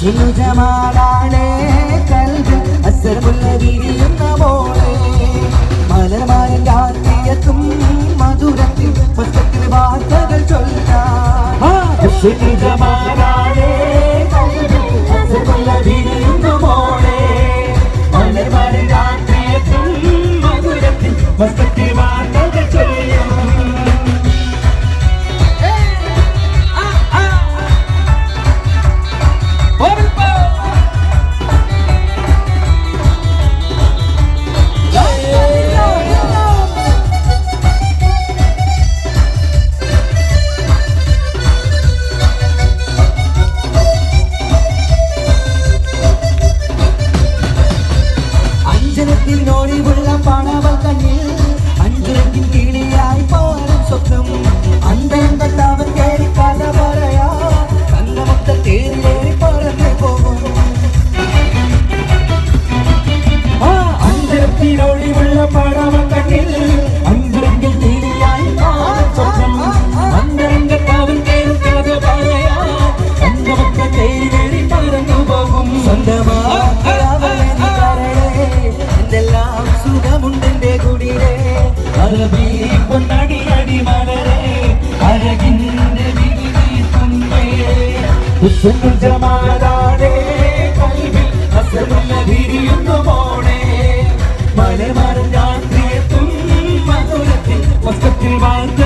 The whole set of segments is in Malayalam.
സുജമാനാണേ കൽവ് അസർമുള്ള വിരിയുന്ന മോളെ. മലർമായൻ കാത്തിയെത്തും മധുരത്തിൽ പുസ്തകത്തിൽ വാർത്തകൾ ചൊല്ലാം സുജമാനാണേ ജമാലാടേ കൽവിൽ അസമല്ല വിരിയുന്നു പോണേ മലമറിഞ്ഞാൻ മധുരത്തിൽ വസ്ത്രത്തിൽ വാർത്ത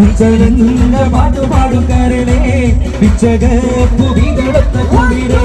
ചിന്തകല്ല പാട്ടുപാടും കരളേ പിച്ചക പുവിതടുത്ത കുടിരേ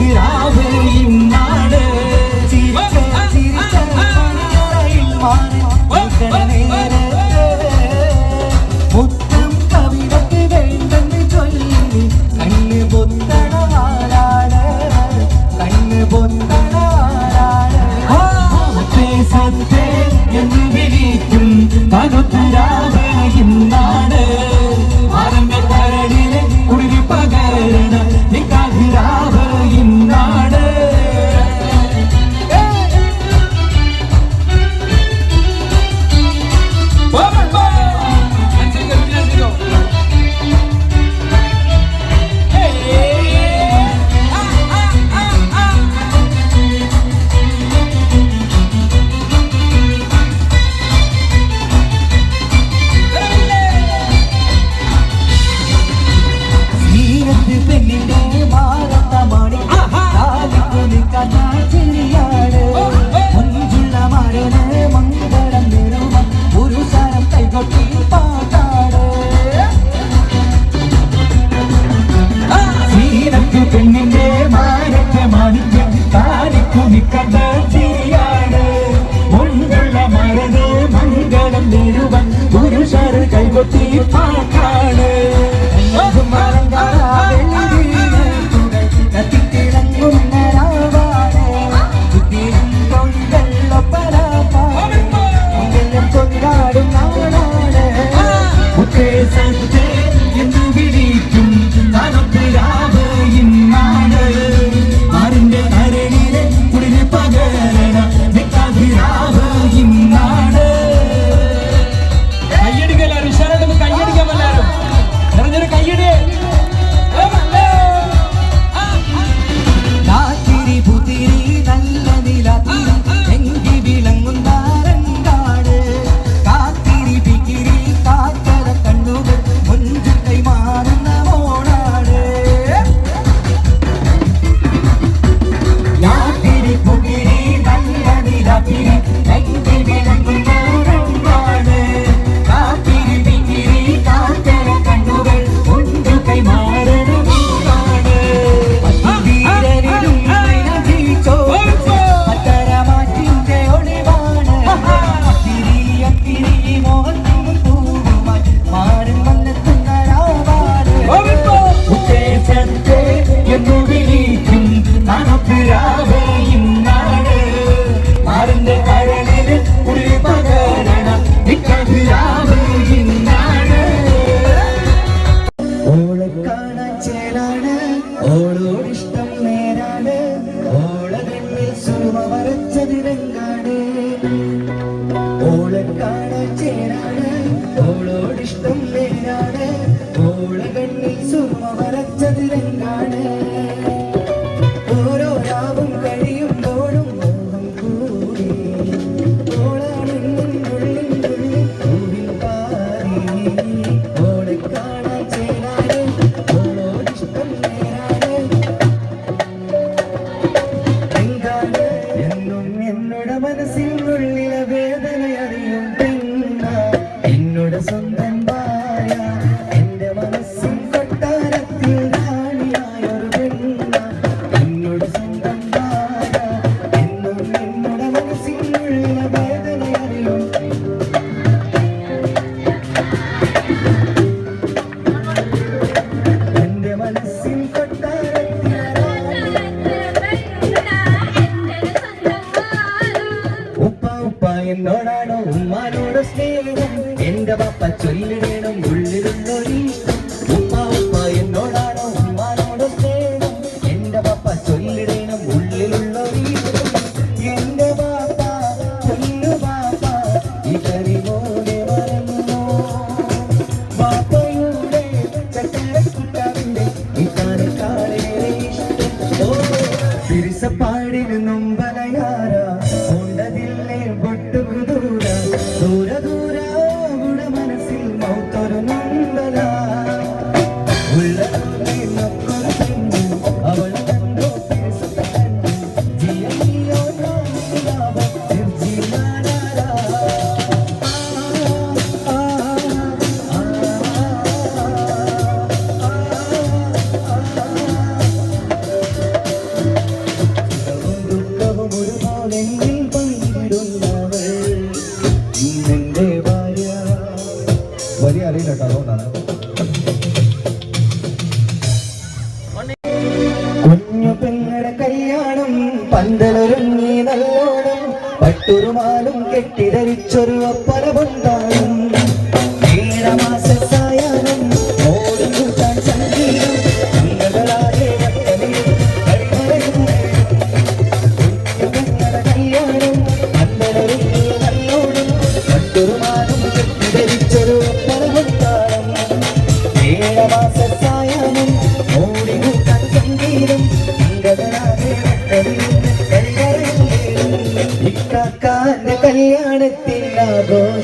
நீராவே காண സുമ വരച്ചത് ഓരോ രാവും കഴിയുമ്പോഴും മോഹം കൂടി മനസ്സിൽ ഉള്ളിലെ വേദന അറിയും പെണ്ണ. എന്നോട് സ്വന്തം പായ എന്നോടാണോ ഉമ്മാനോട് സ്നേഹം? എന്റെ പപ്പ ചൊല്ലിട. തിരുനൊമ്പലയാര കൊണ്ടതില്ലേ പൊട്ടുകുതു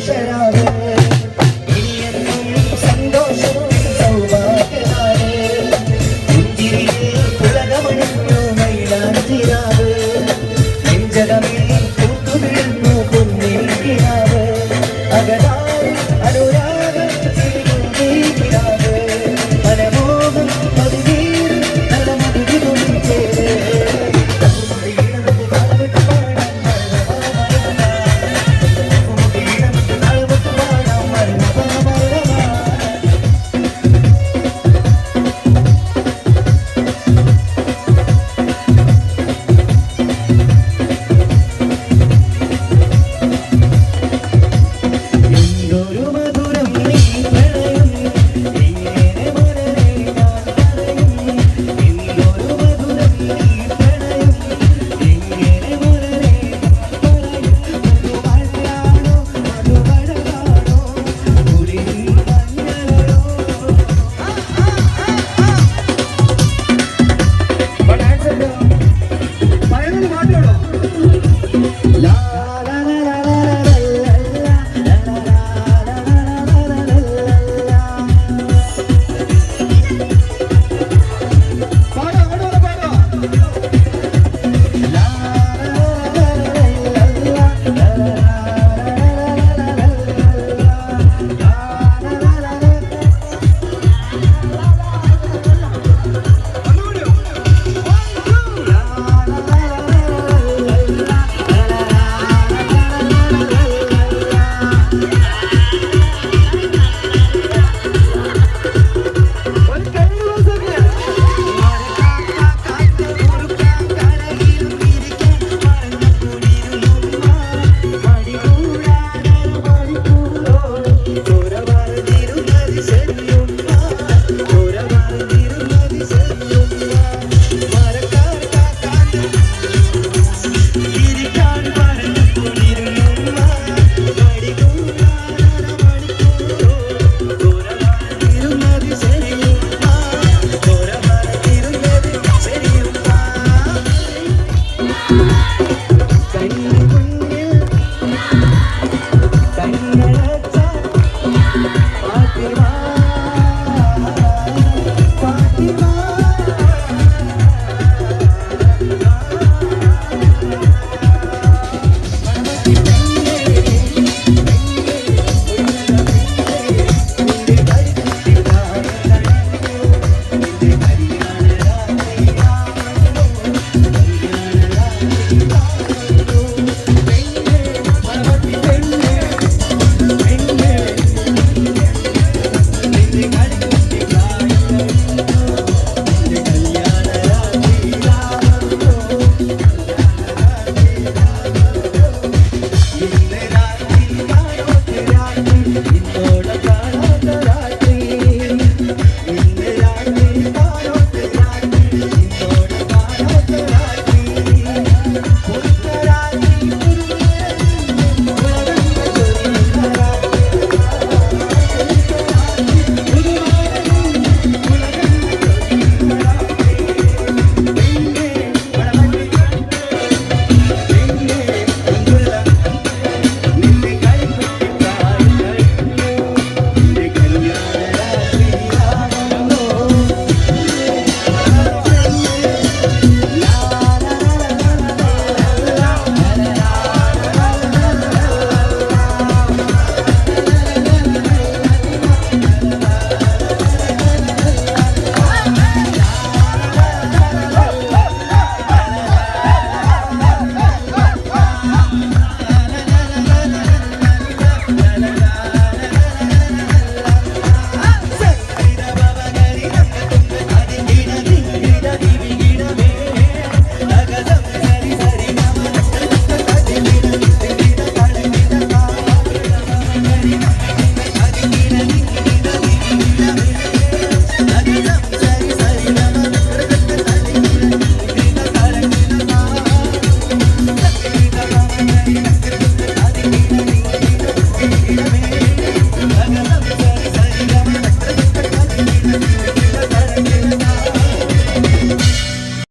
ಶರಾವೆ